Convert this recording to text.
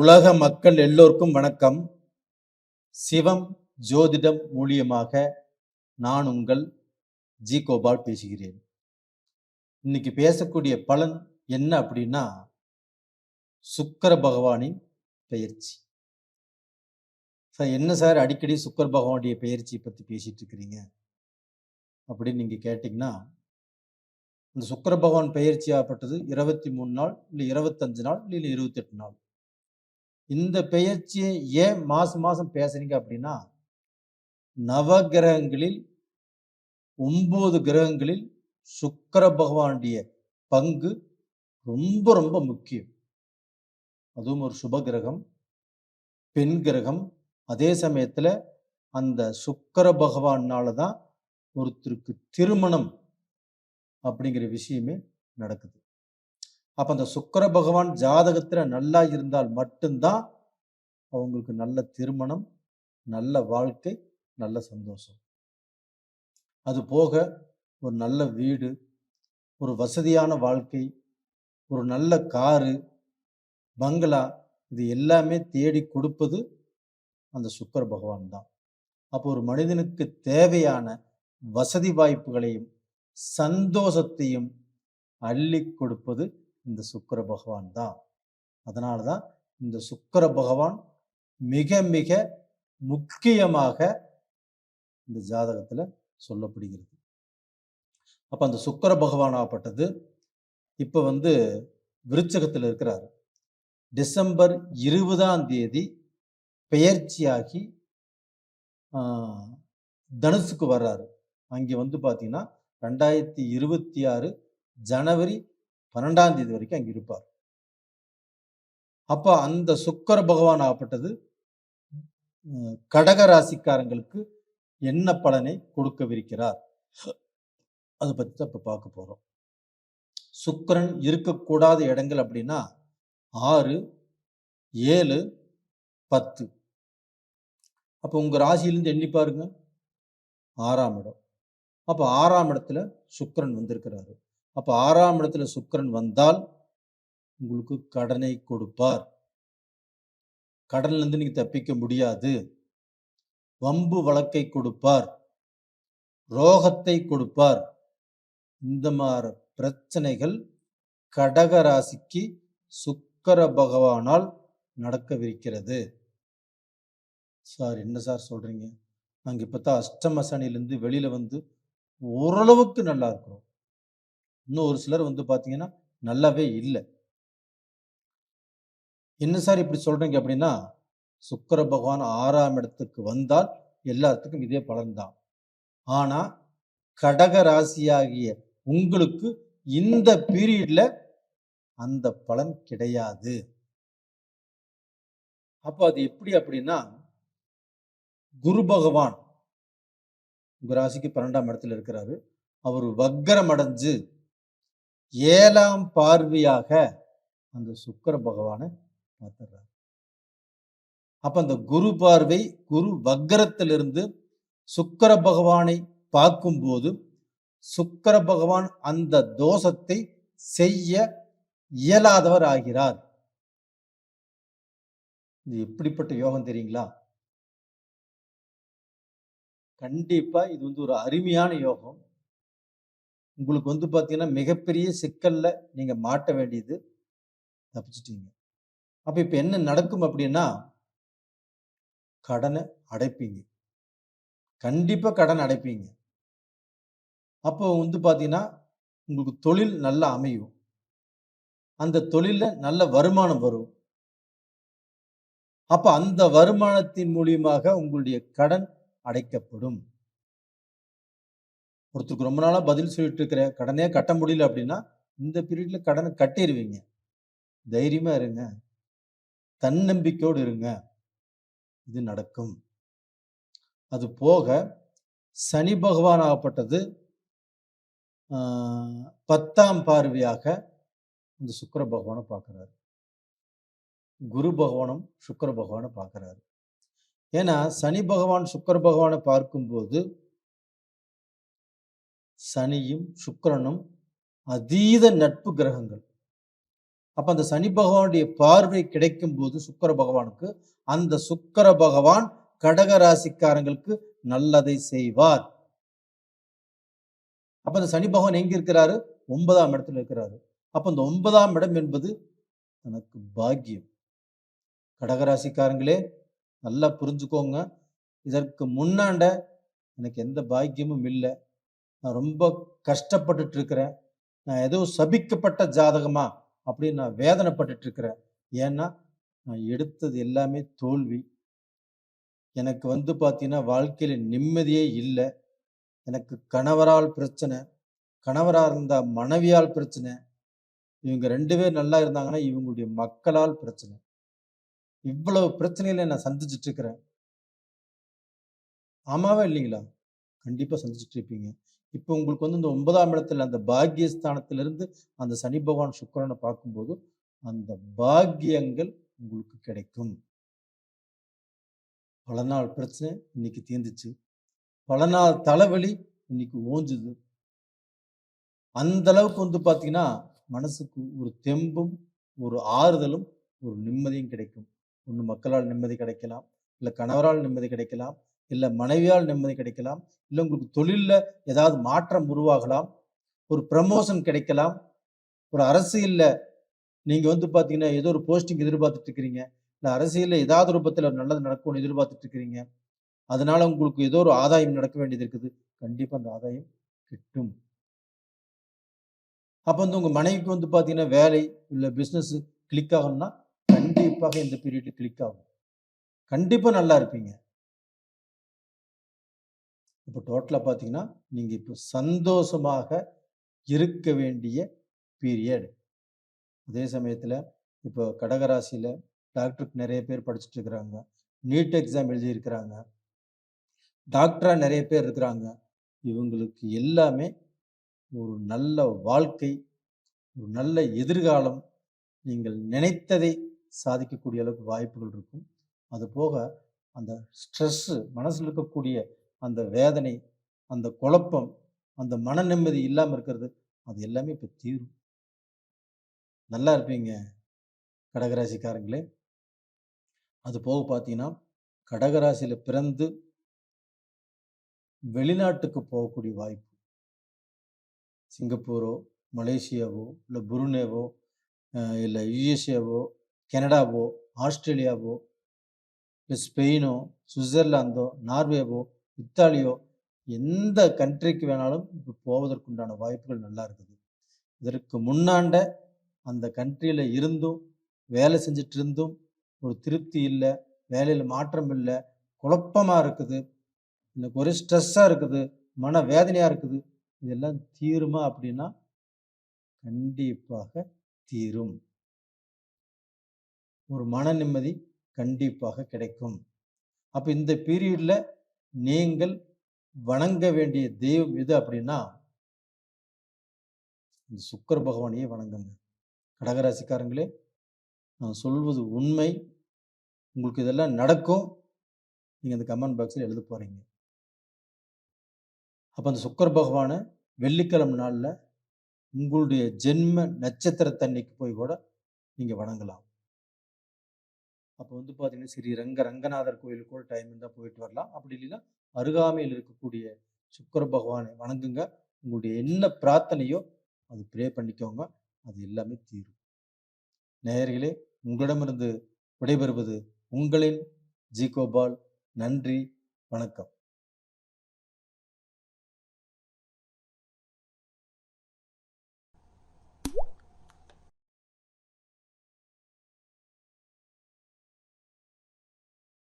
உலக மக்கள் எல்லோருக்கும் வணக்கம். சிவம் ஜோதிடம் மூலியமாக நான் உங்கள் ஜி கோபால் பேசுகிறேன். இன்னைக்கு பேசக்கூடிய பலன் என்ன அப்படின்னா சுக்கர பகவானின் பெயர்ச்சி. சார் என்ன சார் அடிக்கடி சுக்கர பகவானுடைய பயிற்சியை பற்றி பேசிட்டு இருக்கிறீங்க? அப்படின்னு நீங்கள் கேட்டிங்கன்னா இந்த சுக்கர பகவான் பெயர்ச்சி ஆகப்பட்டது இருபத்தி மூணு நாள் இல்லை இருபத்தஞ்சு நாள் இல்லை இருபத்தெட்டு நாள். இந்த பெயர்ச்சியை ஏன் மாசம் மாசம் பேசுறீங்க அப்படின்னா நவகிரகங்களில் ஒன்பது கிரகங்களில் சுக்கர பகவானுடைய பங்கு ரொம்ப ரொம்ப முக்கியம். அதுவும் ஒரு சுப கிரகம் பெண் கிரகம். அதே சமயத்துல அந்த சுக்கர பகவானால தான் ஒருத்தருக்கு திருமணம் அப்படிங்கிற விஷயமே நடக்குது. அப்போ அந்த சுக்கர பகவான் ஜாதகத்தில் நல்லா இருந்தால் மட்டும்தான் அவங்களுக்கு நல்ல திருமணம் நல்ல வாழ்க்கை நல்ல சந்தோஷம். அது போக ஒரு நல்ல வீடு ஒரு வசதியான வாழ்க்கை ஒரு நல்ல காரு பங்களா இது எல்லாமே தேடி கொடுப்பது அந்த சுக்கர பகவான் தான். அப்போ ஒரு மனிதனுக்கு தேவையான வசதி வாய்ப்புகளையும் சந்தோஷத்தையும் அள்ளி கொடுப்பது இந்த சுக்கிர பகவான் தான். அதனால தான் இந்த சுக்கர பகவான் மிக மிக முக்கியமாக இந்த ஜாதகத்தில் சொல்லப்படுகிறது. அப்போ அந்த சுக்கர பகவானாகப்பட்டது இப்போ வந்து விருச்சகத்தில் இருக்கிறார். டிசம்பர் இருபதாம் தேதி பெயர்ச்சியாகி தனுசுக்கு வர்றாரு. அங்கே வந்து பார்த்தீங்கன்னா ரெண்டாயிரத்தி இருபத்தி ஆறு ஜனவரி பன்னெண்டாம் தேதி வரைக்கும் அங்கே இருப்பார். அப்போ அந்த சுக்கர பகவான் ஆகப்பட்டது கடக ராசிக்காரங்களுக்கு என்ன பலனை கொடுக்கவிருக்கிறார்? அதை பற்றி தான் இப்போ பார்க்க போகிறோம் சுக்கரன் இருக்கக்கூடாத இடங்கள் அப்படின்னா ஆறு ஏழு பத்து. அப்போ உங்கள் ராசியிலேருந்து எண்ணி பாருங்க. ஆறாம் இடம். அப்போ ஆறாம் இடத்துல சுக்கிரன் வந்திருக்கிறாரு. அப்போ ஆறாம் இடத்துல சுக்கிரன் வந்தால் உங்களுக்கு கடனை கொடுப்பார். கடன்லேருந்து நீங்கள் தப்பிக்க முடியாது. வம்பு வழக்கை கொடுப்பார். ரோகத்தை கொடுப்பார். இந்த மாதிரி பிரச்சனைகள் கடக ராசிக்கு சுக்கிர பகவானால் நடக்கவிருக்கிறது. சார் என்ன சார் சொல்றீங்க? இப்போ தான் அஷ்டம சனிலேருந்து வெளியில் வந்து ஓரளவுக்கு நல்லா இருக்கிறோம். இன்னும் ஒரு சிலர் வந்து பார்த்தீங்கன்னா நல்லாவே இல்லை. என்ன சார் இப்படி சொல்றீங்க அப்படின்னா சுக்கர பகவான் ஆறாம் இடத்துக்கு வந்தால் எல்லாத்துக்கும் இதே பலன்தான் ஆனா கடக ராசியாகிய உங்களுக்கு இந்த பீரியட்ல அந்த பலன் கிடையாது. அப்போ அது எப்படி அப்படின்னா குரு பகவான் உங்கள் ராசிக்கு பன்னெண்டாம் இடத்துல இருக்கிறாரு. அவர் வக்கரம் அடைஞ்சு ஏழாம் பார்வையாக அந்த சுக்கர பகவானை பார்த்துடுறாரு. அப்ப அந்த குரு பார்வை குரு வக்கரத்திலிருந்து சுக்கிர பகவானை பார்க்கும்போது சுக்கர பகவான் அந்த தோஷத்தை செய்ய இயலாதவர் ஆகிறார். இது எப்படிப்பட்ட யோகம் தெரியுங்களா? கண்டிப்பா இது வந்து ஒரு அருமையான யோகம். உங்களுக்கு வந்து பார்த்தீங்கன்னா மிகப்பெரிய சிக்கலில் நீங்கள் மாட்ட வேண்டியது தப்பிச்சிட்டீங்க. அப்போ இப்போ என்ன நடக்கும் அப்படின்னா கடனை அடைப்பீங்க. கண்டிப்பாக கடன் அடைப்பீங்க. அப்போ வந்து பார்த்தீங்கன்னா உங்களுக்கு தொழில் நல்லா அமையும். அந்த தொழிலில் நல்ல வருமானம் வரும். அப்போ அந்த வருமானத்தின் மூலியமாக உங்களுடைய கடன் அடைக்கப்படும். ஒருத்தருக்கு ரொம்ப நாளாக பதில் சொல்லிட்டு இருக்கிற கடனே கட்ட முடியல அப்படின்னா இந்த பீரியடில் கடனை கட்டிடுவீங்க தைரியமாக இருங்க. தன்னம்பிக்கையோடு இருங்க. இது நடக்கும். அது போக சனி பகவான் ஆகப்பட்டது பத்தாம் பார்வையாக இந்த சுக்கர பகவானை பார்க்குறாரு. குரு பகவானும் சுக்கர பகவானை பார்க்குறாரு. ஏன்னா சனி பகவான் சுக்கர பகவானை பார்க்கும்போது சனியும் சுக்கிரனும் அதீத நட்பு கிரகங்கள். அப்ப அந்த சனி பகவானுடைய பார்வை கிடைக்கும் போது சுக்கர பகவானுக்கு அந்த சுக்கர பகவான் கடக ராசிக்காரங்களுக்கு நல்லதை செய்வார். அப்ப அந்த சனி பகவான் எங்க இருக்கிறாரு? ஒன்பதாம் இடத்துல இருக்கிறாரு. அப்ப இந்த ஒன்பதாம் இடம் என்பது தனக்கு பாக்கியம். கடகராசிக்காரங்களே நல்லா புரிஞ்சுக்கோங்க. இதற்கு முன்னாண்ட எனக்கு எந்த பாக்கியமும் இல்லை. நான் ரொம்ப கஷ்டப்பட்டுட்டு இருக்கிறேன் நான் ஏதோ சபிக்கப்பட்ட ஜாதகமா அப்படின்னு நான் வேதனைப்பட்டுட்டு இருக்கிறேன் ஏன்னா நான் எடுத்தது எல்லாமே தோல்வி. எனக்கு வந்து பார்த்தீங்கன்னா வாழ்க்கையில நிம்மதியே இல்லை. எனக்கு கணவரால் பிரச்சனை. கணவராக இருந்தால் மனைவியால் பிரச்சனை. இவங்க ரெண்டு பேர் நல்லா இருந்தாங்கன்னா இவங்களுடைய மக்களால் பிரச்சனை. இவ்வளவு பிரச்சனைகளை நான் சந்திச்சுட்டு இருக்கிறேன் ஆமாவா இல்லைங்களா? கண்டிப்பாக சந்திச்சுட்டு இருப்பீங்க இப்போ உங்களுக்கு வந்து இந்த ஒன்பதாம் இடத்துல அந்த பாக்கியஸ்தானத்திலிருந்து அந்த சனி பகவான் சுக்கரனை பார்க்கும்போது அந்த பாக்கியங்கள் உங்களுக்கு கிடைக்கும். பல நாள் பிரச்சனை இன்னைக்கு தீர்ந்துச்சு பல நாள் தலைவலி இன்னைக்கு ஓஞ்சுது. அந்த அளவுக்கு வந்து பார்த்தீங்கன்னா மனசுக்கு ஒரு தெம்பும் ஒரு ஆறுதலும் ஒரு நிம்மதியும் கிடைக்கும். ஒன்று மக்களால் நிம்மதி கிடைக்கலாம் இல்லை கணவரால் நிம்மதி கிடைக்கலாம் இல்லை மனைவியால் நிம்மதி கிடைக்கலாம் இல்லை உங்களுக்கு தொழிலில் ஏதாவது மாற்றம் உருவாகலாம் ஒரு ப்ரமோஷன் கிடைக்கலாம் ஒரு அரசியலில் நீங்கள் வந்து பார்த்தீங்கன்னா ஏதோ ஒரு போஸ்டிங் எதிர்பார்த்துட்டு இருக்கிறீங்க இல்லை அரசியலில் ஏதாவது ரூபத்தில் நல்லது நடக்கும்னு எதிர்பார்த்துட்டு இருக்கிறீங்க அதனால உங்களுக்கு ஏதோ ஒரு ஆதாயம் நடக்க வேண்டியது இருக்குது. கண்டிப்பாக அந்த ஆதாயம் கிட்டும். அப்போ வந்து உங்கள் மனைவிக்கு வந்து பார்த்தீங்கன்னா வேலை இல்லை பிஸ்னஸ் கிளிக் ஆகணும்னா கண்டிப்பாக இந்த பீரியடு கிளிக் ஆகும். கண்டிப்பாக நல்லா இருப்பீங்க. இப்போ டோட்டலாக பார்த்தீங்கன்னா நீங்கள் இப்போ சந்தோஷமாக இருக்க வேண்டிய பீரியட் அதே சமயத்தில் இப்போ கடகராசியில் டாக்டருக்கு நிறைய பேர் படிச்சுட்டு இருக்கிறாங்க. நீட் எக்ஸாம் எழுதியிருக்கிறாங்க. டாக்டராக நிறைய பேர் இருக்கிறாங்க. இவங்களுக்கு எல்லாமே ஒரு நல்ல வாழ்க்கை ஒரு நல்ல எதிர்காலம் நீங்கள் நினைத்ததை சாதிக்கக்கூடிய அளவுக்கு வாய்ப்புகள் இருக்கும். அது போக அந்த ஸ்ட்ரெஸ்ஸு மனசில் இருக்கக்கூடிய அந்த வேதனை அந்த குழப்பம் அந்த மன நிம்மதி இல்லாமல் இருக்கிறது அது எல்லாமே இப்போ தீரும். நல்லா இருப்பீங்க கடகராசிக்காரங்களே. அது போக பார்த்தீங்கன்னா கடகராசியில் பிறந்து வெளிநாட்டுக்கு போகக்கூடிய வாய்ப்பு. சிங்கப்பூரோ மலேசியாவோ இல்லை புருனேவோ இல்லை யுஎஸ்ஏவோ கனடாவோ ஆஸ்திரேலியாவோ இல்லை ஸ்பெயினோ சுவிட்சர்லாந்தோ நார்வேவோ இத்தாலியோ எந்த கண்ட்ரிக்கு வேணாலும் இப்போ போவதற்குண்டான வாய்ப்புகள் நல்லா இருக்குது. இதற்கு முன்னாண்ட அந்த கண்ட்ரியில் இருந்தும் வேலை செஞ்சுட்டு இருந்தும் ஒரு திருப்தி இல்லை வேலையில் மாற்றம் இல்லை குழப்பமாக இருக்குது எனக்கு ஒரே ஸ்ட்ரெஸ்ஸாக இருக்குது மன வேதனையாக இருக்குது இதெல்லாம் தீருமா அப்படின்னா கண்டிப்பாக தீரும். ஒரு மன நிம்மதி கண்டிப்பாக கிடைக்கும். அப்போ இந்த பீரியடில் நீங்கள் வணங்க வேண்டிய தெய்வம் எது அப்படின்னா இந்த சுக்கர பகவானையே வணங்குங்க. கடகராசிக்காரங்களே நான் சொல்வது உண்மை. உங்களுக்கு இதெல்லாம் நடக்கும். நீங்கள் இந்த கமெண்ட் பாக்ஸில் எழுத போகிறீங்க அப்போ அந்த சுக்கர பகவானை வெள்ளிக்கிழமை நாளில் உங்களுடைய ஜென்ம நட்சத்திரத்தன்னைக்கு போய் கூட நீங்கள் வணங்கலாம். அப்போ வந்து பார்த்தீங்கன்னா ஸ்ரீ ரங்க ரங்கநாதர் கோயிலுக்கு கூட டைம் இருந்தால் போயிட்டு வரலாம். அப்படி இல்லைன்னா அருகாமையில் இருக்கக்கூடிய சுக்கர பகவானை வணங்குங்க. உங்களுடைய என்ன பிரார்த்தனையோ அது ப்ரே பண்ணிக்கோங்க. அது எல்லாமே தீரும். நேயர்களே உங்களிடமிருந்து விடைபெறுவது உங்களின் ஜி கோபால். நன்றி வணக்கம்.